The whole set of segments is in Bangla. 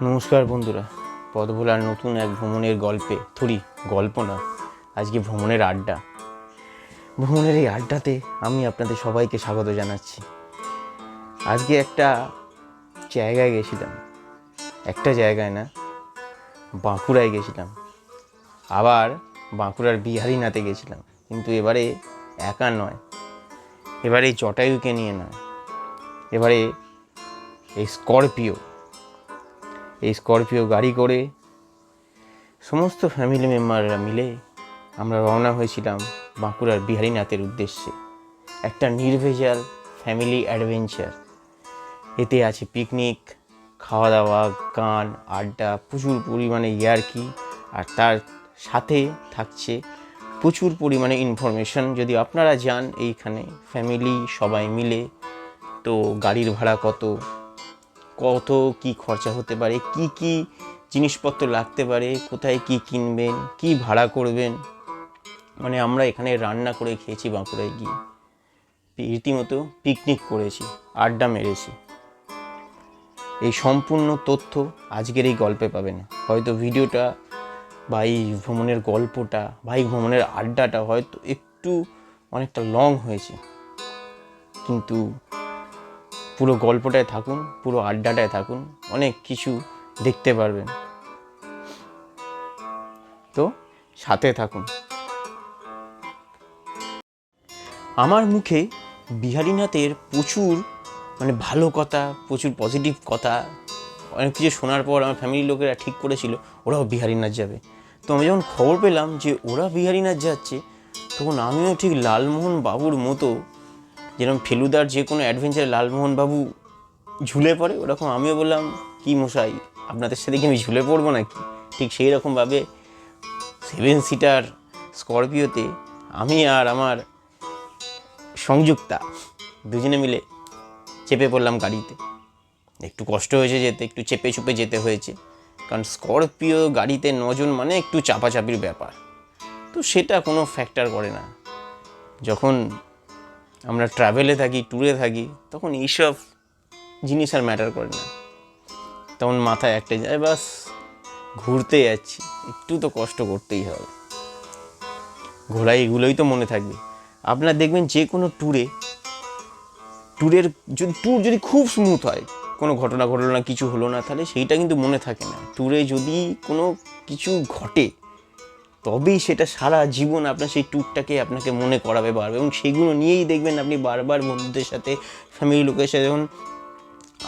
নমস্কার বন্ধুরা, পদভোলার নতুন এক ভ্রমণের গল্পে, থুরি, গল্প না, আজকে ভ্রমণের আড্ডা। ভ্রমণের এই আড্ডাতে আমি আপনাদের সবাইকে স্বাগত জানাচ্ছি। আজকে একটা জায়গায় গেছিলাম, একটা জায়গায় না, বাঁকুড়ায় গেছিলাম। আবার বাঁকুড়ার বিহারীনাথে গেছিলাম, কিন্তু এবারে একা নয়, এবারে জটায়ুকে নিয়ে নয়, এবারে এই স্করপিও। এই স্করপিও গাড়ি করে সমস্ত ফ্যামিলি মেম্বাররা মিলে আমরা রওনা হয়েছিলাম বাঁকুড়ার বিহারীনাথের উদ্দেশ্যে। একটা নির্ভেজাল ফ্যামিলি অ্যাডভেঞ্চার এতে আছে পিকনিক খাওয়া দাওয়া গান, আড্ডা, প্রচুর পরিমাণে ইয়ার্কি, আর তার সাথে থাকছে প্রচুর পরিমাণে ইনফরমেশন যদি আপনারা যান এইখানে ফ্যামিলি সবাই মিলে, তো গাড়ির ভাড়া কত? কত কি খরচা হতে পারে, কি কি জিনিসপত্র লাগতে পারে, কোথায় কি কিনবেন, কি ভাড়া করবেন। মানে আমরা এখানে রান্না করে খেয়েছি বাঁকুড়ায় গিয়ে। রীতিমতো পিকনিক করেছি, আড্ডা মেরেছি। এই সম্পূর্ণ তথ্য আজকের এই গল্পে পাবেন হয়তো ভিডিওটা বা এই ভ্রমণের গল্পটা বা এই ভ্রমণের আড্ডাটা হয়তো একটু অনেকটা লং হয়েছে। কিন্তু পুরো গল্পটায় থাকুন, পুরো আড্ডাটায় থাকুন, অনেক কিছু দেখতে পারবেন। তো সাথে থাকুন। আমার মুখে বিহারীনাথের প্রচুর মানে ভালো কথা, প্রচুর পজিটিভ কথা, অনেক কিছু শোনার পর আমার ফ্যামিলির লোকেরা ঠিক করেছিল, ওরাও বিহারীনাথ যাবে। তো আমি যখন খবর পেলাম যে ওরা বিহারীনাথ যাচ্ছে, তখন আমিও ঠিক লালমোহন বাবুর মতো যেরকম ফেলুদার যে কোনো অ্যাডভেঞ্চারে লালমোহনবাবু ঝুলে পড়ে, ওরকম আমিও বললাম, কি মশাই, আপনাদের সাথে কি আমি ঝুলে পড়ব নাকি? ঠিক সেই রকমভাবে সেভেন সিটার স্করপিওতে আমি আর আমার সংযুক্তা দুজনে মিলে চেপে পড়লাম গাড়িতে। একটু কষ্ট হয়েছে যেতে, একটু চেপে চুপে যেতে হয়েছে, কারণ স্করপিও গাড়িতে নজন মানে একটু চাপাচাপির ব্যাপার। তো সেটা কোনো ফ্যাক্টর করে না। যখন আমরা ট্রাভেলে থাকি ট্যুরে থাকি, তখন এইসব জিনিস আর ম্যাটার করে না। তখন মাথায় একটা যায়, বাস, ঘুরতে যাচ্ছি, একটু তো কষ্ট করতেই হবে। ঘোরা এগুলোই তো মনে থাকবে। আপনার দেখবেন যে কোনো ট্যুরে ট্যুরের যদি ট্যুর যদি খুব স্মুথ হয়, কোনো ঘটনা ঘটলো না, কিছু হলো না, তাহলে সেইটা কিন্তু মনে থাকে না। ট্যুরে যদি কোনো কিছু ঘটে তবেই সেটা সারা জীবন আপনার সেই ট্যুরটাকে আপনাকে মনে করাবে বারবার এবং সেগুলো নিয়েই দেখবেন আপনি বারবার বন্ধুদের সাথে ফ্যামিলি লোকের সাথে যখন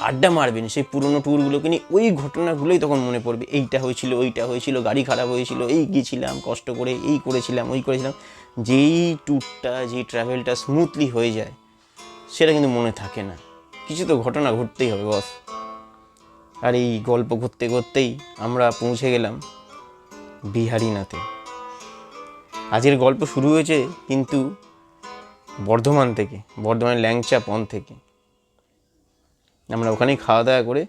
আড্ডা মারবেন, সেই পুরোনো ট্যুরগুলোকে নিয়ে ওই ঘটনাগুলোই তখন মনে পড়বে। এইটা হয়েছিল, ওইটা হয়েছিল, গাড়ি খারাপ হয়েছিল, এই গিয়েছিলাম, কষ্ট করে এই করেছিলাম, ওই করেছিলাম। যেই ট্যুরটা যেই ট্রাভেলটা স্মুথলি হয়ে যায়, সেটা কিন্তু মনে থাকে না। কিছু তো ঘটনা ঘটতেই হবে বস আর এই গল্প করতে করতেই আমরা পৌঁছে গেলাম বিহারীনাথে। আজকের গল্প শুরু হয়েছে কিন্তু বর্ধমান থেকে, বর্ধমানের ল্যাংচা পন থেকে। আমরা ওখানেই খাওয়া দাওয়া করে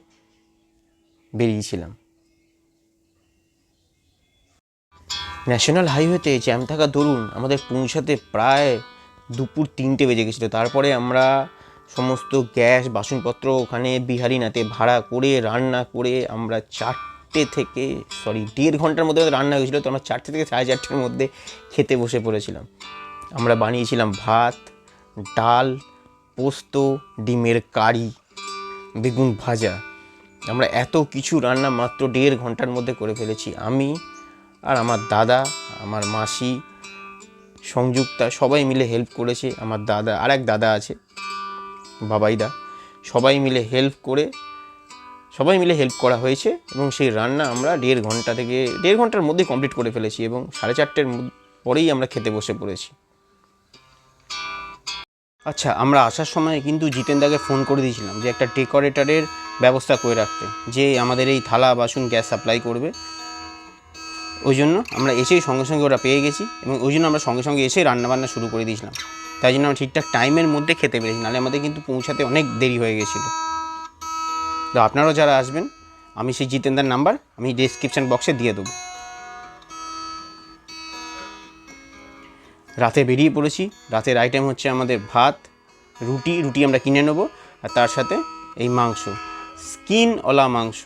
বেরিয়েছিলাম। ন্যাশনাল হাইওয়েতে জ্যাম থাকা দরুন আমাদের পৌঁছাতে প্রায় দুপুর তিনটে বেজে গেছিল। তারপরে আমরা সমস্ত গ্যাস, বাসনপত্র ওখানে বিহারিনাথে ভাড়া করে, রান্না করে আমরা চারটে থেকে সরি দেড় ঘণ্টার মধ্যে রান্না হয়েছিলো, তো আমরা চারটে থেকে সাড়ে চারটের মধ্যে খেতে বসে পড়েছিলাম। আমরা বানিয়েছিলাম ভাত, ডাল, পোস্ত, ডিমের কারি, বেগুন ভাজা। আমরা এত কিছু রান্না মাত্র দেড় ঘণ্টার মধ্যে করে ফেলেছি। আমি আর আমার দাদা, আমার মাসি, সংযুক্তা, সবাই মিলে হেল্প করেছে। আমার দাদা আর এক দাদা আছে, বাবাইদা, সবাই মিলে হেল্প করে সবাই মিলে হেল্প করা হয়েছে এবং সেই রান্না আমরা দেড় ঘণ্টা থেকে, দেড় ঘণ্টার মধ্যে কমপ্লিট করে ফেলেছি এবং সাড়ে চারটের পরেই আমরা খেতে বসে পড়েছি। আচ্ছা আমরা আসার সময় কিন্তু জিতেনদাকে ফোন করে দিয়েছিলাম যে একটা ডেকোরেটরের ব্যবস্থা করে রাখতে, যে আমাদের এই থালা, বাসন, গ্যাস সাপ্লাই করবে। ওই জন্য আমরা এসেই সঙ্গে সঙ্গে ওরা পেয়ে গেছি এবং ওই জন্য আমরা সঙ্গে সঙ্গে এসে রান্নাবান্না শুরু করে দিয়েছিলাম। তাই জন্য আমরা ঠিকঠাক টাইমের মধ্যে খেতে পেরেছি, নাহলে আমাদের কিন্তু পৌঁছাতে অনেক দেরি হয়ে গেছিল। তো আপনারাও যারা আসবেন, আমি সেই জিতেন্দার নাম্বার আমি ডিসক্রিপশান বক্সে দিয়ে দেবো। রাতে বেরিয়ে পড়েছি, রাতের আইটেম হচ্ছে আমাদের ভাত, রুটি রুটি আমরা কিনে নেব, আর তার সাথে এই মাংস স্কিন স্কিনওয়ালা মাংস।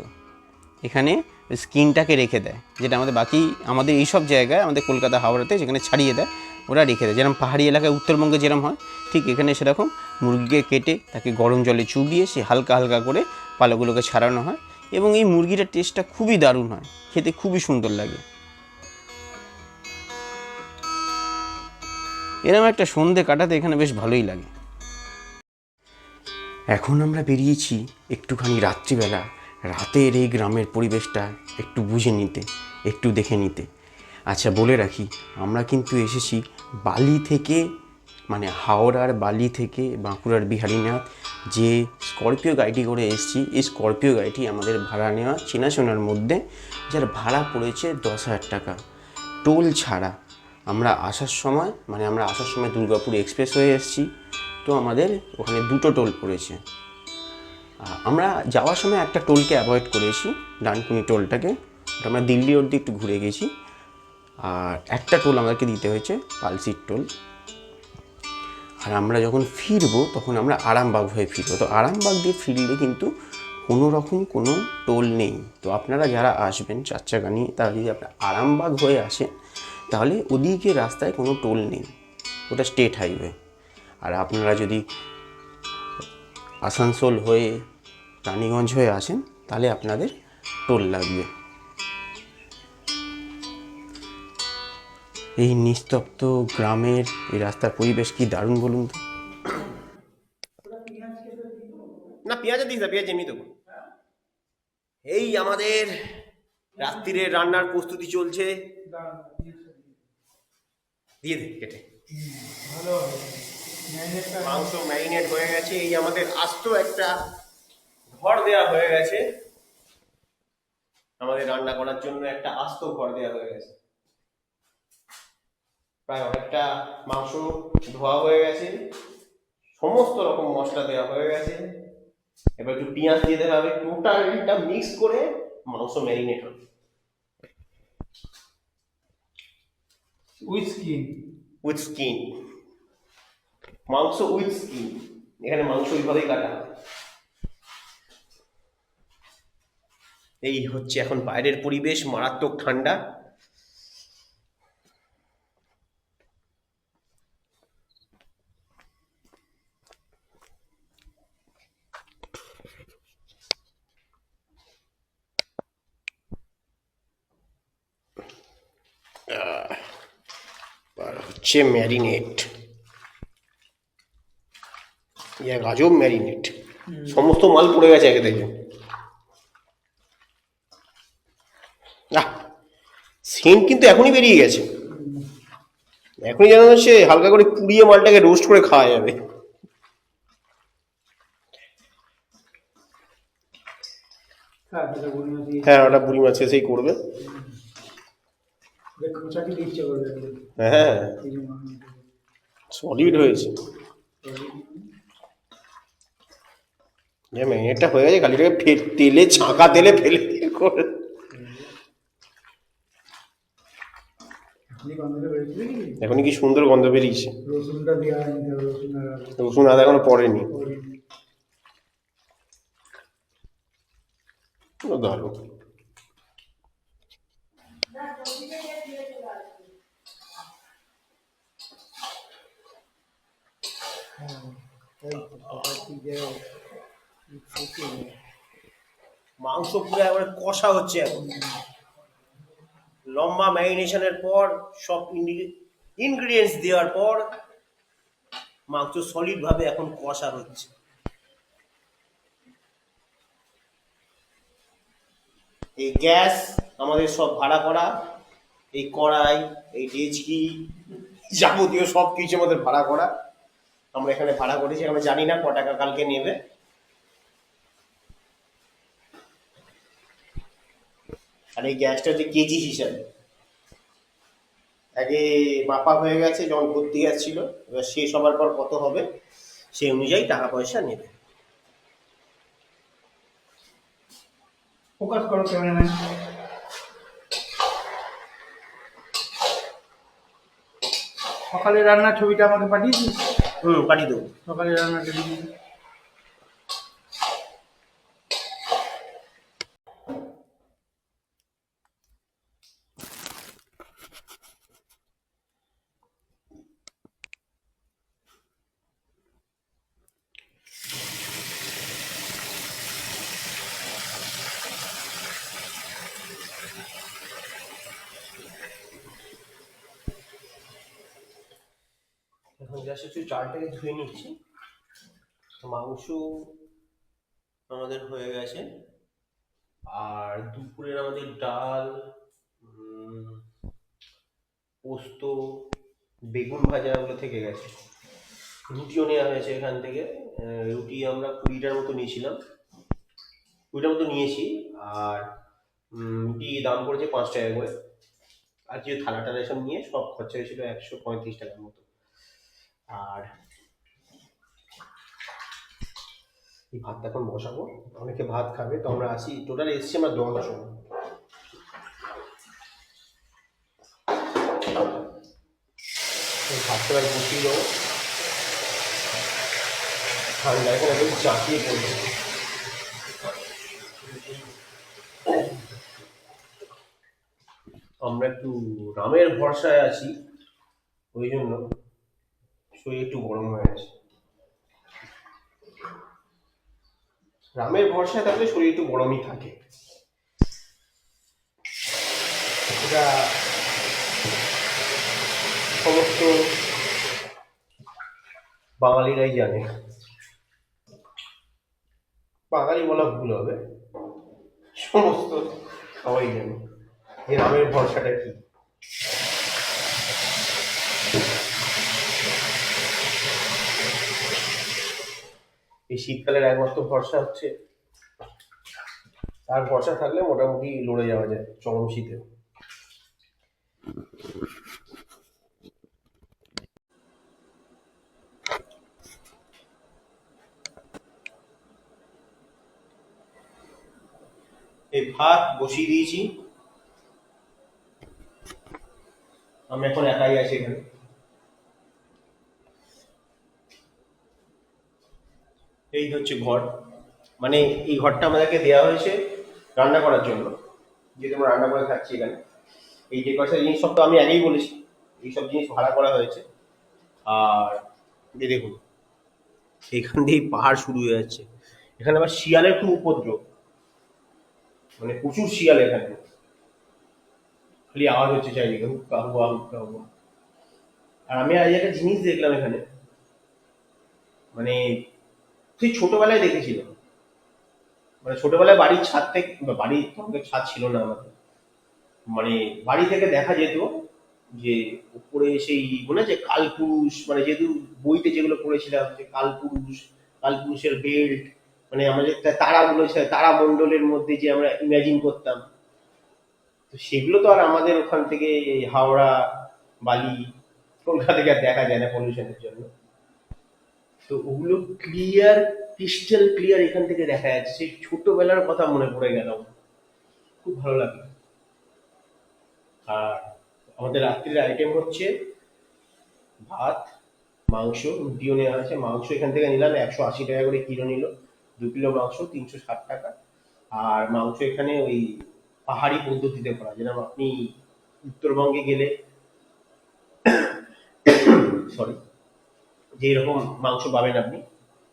এখানে স্কিনটাকে রেখে দেয়, যেটা আমাদের বাকি, আমাদের এইসব জায়গায় আমাদের কলকাতা হাওড়াতে যেখানে ছাড়িয়ে দেয়, ওরা রেখে দেয়। যেরকম পাহাড়ি এলাকায় উত্তরবঙ্গে যেরকম হয়, ঠিক এখানে সেরকম মুরগিকে কেটে তাকে গরম জলে চুবিয়ে সে হালকা হালকা করে পালাগুলোকে ছাড়ানো হয় এবং এই মুরগিটার টেস্টটা খুবই দারুণ হয়, খেতে খুবই সুন্দর লাগে। এরকম একটা সন্ধে কাটাতে এখানে বেশ ভালোই লাগে। এখন আমরা বেরিয়েছি একটুখানি রাত্রিবেলা। রাতের এই গ্রামের পরিবেশটা একটু বুঝে নিতে, একটু দেখে নিতে। আচ্ছা বলে রাখি, আমরা কিন্তু এসেছি বালি থেকে মানে হাওড়ার বালি থেকে বাঁকুড়ার বিহারীনাথ, যে স্করপিও গাড়িটি করে এসেছি। এই স্করপিও গাড়িটি আমাদের ভাড়া নেওয়া, চেনাশোনার মধ্যে, যার ভাড়া পড়েছে দশ হাজার টাকা। টোল ছাড়া আমরা আসার সময় মানে আমরা আসার সময় দুর্গাপুর এক্সপ্রেস হয়ে এসেছি, তো আমাদের ওখানে দুটো টোল পড়েছে। আমরা যাওয়ার সময় একটা টোলকে অ্যাভয়েড করেছি, ডানকুনি টোলটাকে। আমরা দিল্লি অবধি একটু ঘুরে গেছি। আর একটা টোল আমাদেরকে দিতে হয়েছে, পালসির টোল। আর আমরা যখন ফিরবো, তখন আমরা আরামবাগ হয়ে ফিরবো। তো আরামবাগ দিয়ে ফিরলে কিন্তু কোনো রকম কোনো টোল নেই। তো আপনারা যারা আসবেন চার চাকা নিয়ে তারা যদি আপনার আরামবাগ হয়ে আসেন তাহলে ওদিকে রাস্তায় কোনো টোল নেই। ওটা স্টেট হাইওয়ে। আর আপনারা যদি আসানসোল হয়ে রানীগঞ্জ হয়ে আসেন তাহলে আপনাদের টোল লাগবে। এই নিস্তব্ধ গ্রামের এই রাস্তার পরিবেশ কি দারুণ বলুন তো? না পেঁয়াজের দিস না পেঁয়াজ এমনি দেবো। এই আমাদের রাত্রিরে রান্নার প্রস্তুতি চলছে। দিয়ে দে কেটে। মাংস ম্যারিনেট হয়ে গেছে। এই আমাদের আস্ত একটা ঘর দেয়া হয়ে গেছে। আমাদের রান্না করার জন্য একটা আস্ত ঘর দেয়া হয়ে গেছে। প্রায় অনেকটা মাংস ধোয়া হয়ে গেছে। সমস্ত রকম মশলা দেওয়া হয়ে গেছে। এবার একটু পেঁয়াজ দিয়ে দেওয়া হবে টোটাল এটা মিক্স করে মাংস ম্যারিনেট হবে উইথ স্কিন উইথ স্কিন মাংস উইথ স্কিন এখানে মাংস ওইভাবেই কাটা এই হচ্ছে এখন বাইরের পরিবেশ, মারাত্মক ঠান্ডা। হচ্ছে ম্যারিনেট। এক আজব ম্যারিনেট। সমস্ত মাল পড়ে গেছে একে থেকে আহ সেন্ট কিন্তু এখনই বেরিয়ে গেছে। এখনই জানা হচ্ছে হালকা করে পুড়িয়ে মালটাকে রোস্ট করে খাওয়া যাবে। হ্যাঁ না হ্যাঁ ওটা বুড়ি মাছ এসেই করবে। হ্যাঁ। সলিড হয়েছে। যে ম্যারিনেটটা হয়ে গেছে খালি এটাকে ফে- তেলে ছাঁকা তেলে ফেলে করে? এখনই কি সুন্দর গন্ধ বেরিয়েছে। রসুন আদা এখনও পড়েনি। দারুণ এই তো, মাংস পুরো একবারে কষা হচ্ছে এখন। লম্বা ম্যারিনেশনের পর, সব ইনগ্রিডিয়েন্টস দেওয়ার পর, মাংস সলিড ভাবে এখন কষা হচ্ছে। এই গ্যাস আমাদের সব ভাড়া করা, এই কড়াই, এই ডেচকি যাবতীয় সব কিছু আমাদের ভাড়া করা। আমরা এখানে ভাড়া করেছি আমরা জানি না ক টাকা কালকে নেবে। আর এই গ্যাসটা হচ্ছে কেজি হিসাবে। আগে মাপা হয়ে গেছে যখন ভর্তি গ্যাস ছিল এবার শেষ হবার পর কত হবে সেই অনুযায়ী টাকা পয়সা নেবে। ফোকাস করো ক্যামেরাম্যান। সকালে রান্নার ছবিটা আমাকে পাঠিয়েছিস হুম পাঠিয়ে দেবো। সকালে রান্নাটা দিয়ে জাস্ট একটু চালটাকে ধুয়ে নিচ্ছি। মাংস আমাদের হয়ে গেছে। আর দুপুরের আমাদের ডাল পোস্ত, বেগুন ভাজা ওগুলো থেকে গেছে। রুটিও নেওয়া হয়েছে এখান থেকে। রুটি আমরা কুড়িটার মতো নিয়েছিলাম। কুড়িটার মতো নিয়েছি। আর রুটি দাম পড়েছে পাঁচ টাকা করে। আর যে থালা টালা এসব নিয়ে সব খরচা হয়েছিল একশো পঁয়ত্রিশ টাকার মতো। আর এই ভাতটা এখন বসাবো। অনেকে ভাত খাবে, তো আমরা আসি। টোটাল এসছি আমরা দশ জন ভাতটা বসিয়ে দেবো। ঠান্ডা এখন একদম চাপিয়ে পড়ছে আমরা একটু রামের ভরসায় আছি, ওই জন্য। শরীর একটু গরম হয়ে আছে রামের ভরসায় থাকলে শরীর একটু গরমই থাকে। এটা সমস্ত বাঙালিরাই জানে। বাঙালি বলা ভুল হবে। সমস্ত সবাই জানে যে রামের ভরসাটা কি। এই শীতকালের একমাত্র ভরসা হচ্ছে, আর ভরসা থাকলে মোটামুটি লড়ে যাওয়া যায় চরম শীতে। এই ভাত বসিয়ে দিয়েছি। আমি এখন একাই আছি এখানে। এই হচ্ছে ঘর মানে এই ঘরটা আমাদেরকে দেওয়া হয়েছে রান্না করার জন্য। যেহেতু আমরা রান্না করে থাকছি এখানে। এই যে কয়েকটা জিনিস সব তো আমি আগেই বলেছি এইসব জিনিস ভাড়া করা হয়েছে। আর যে দেখুন, এখান দিয়েই পাহাড় শুরু হয়ে যাচ্ছে। এখানে আবার শিয়ালের খুব উপদ্রব। মানে প্রচুর শিয়াল এখানে। খালি আওয়াজ হচ্ছে চারিদিকে হুক্কা হুয়া হুক্কা আর আমি আজ একটা জিনিস দেখলাম এখানে। মানে সেই ছোটবেলায় দেখেছিলাম মানে ছোটবেলায় বাড়ির ছাদ থেকে বাড়ির তো ছাদ ছিল না আমাদের। মানে বাড়ি থেকে দেখা যেত যে উপরে সেই মনে আছে কালপুরুষ মানে যেহেতু বইতে যেগুলো পড়েছিলাম যে কালপুরুষ, কালপুরুষের বেল্ট মানে আমাদের তারাগুলো তারা তারামণ্ডলের মধ্যে যে আমরা ইমাজিন করতাম। তো সেগুলো তো আর আমাদের ওখান থেকে হাওড়া, বালি, কলকাতা থেকে আর দেখা যায় না পলিউশনের জন্য। তো ওগুলো ক্লিয়ার ক্রিস্টাল ক্লিয়ার এখান থেকে দেখা যাচ্ছে। সেই ছোটবেলার কথা মনে পড়ে গেল। খুব ভালো লাগে আর আমাদের রাত্রির আইটেম হচ্ছে ভাত, মাংস, রুটিও নেওয়া আছে মাংস এখান থেকে নিলাম, একশো আশি টাকা করে কিলো নিল। দু কিলো মাংস, তিনশো ষাট টাকা। আর মাংস এখানে ওই পাহাড়ি পদ্ধতিতে করা। যেরকম আপনি উত্তরবঙ্গে গেলে সরি যেই রকম মাংস পাবেন আপনি,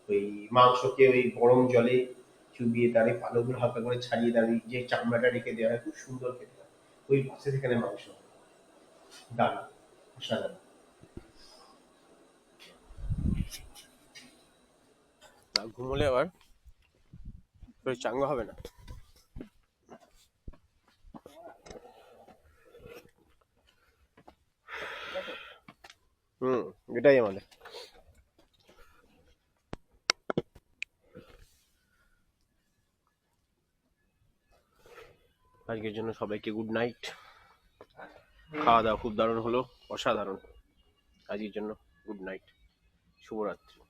ওই মাংসকে ওই গরম জলে চুবিয়ে তার পালকগুলো হালকা করে ছাড়িয়ে তার যে চামড়াটা রেখে দেওয়া হয়, খুব সুন্দর খেতে হয়। ওই পাশে সেখানে মাংস। ডাল অসাধারণ ঘুমোলে আবার চাঙ্গা হবে না। হুম, এটাই আমাদের। আজকের জন্য সবাইকে গুড নাইট খাওয়া দাওয়া খুব দারুণ হলো, অসাধারণ। আজকের জন্য গুড নাইট শুভরাত্রি।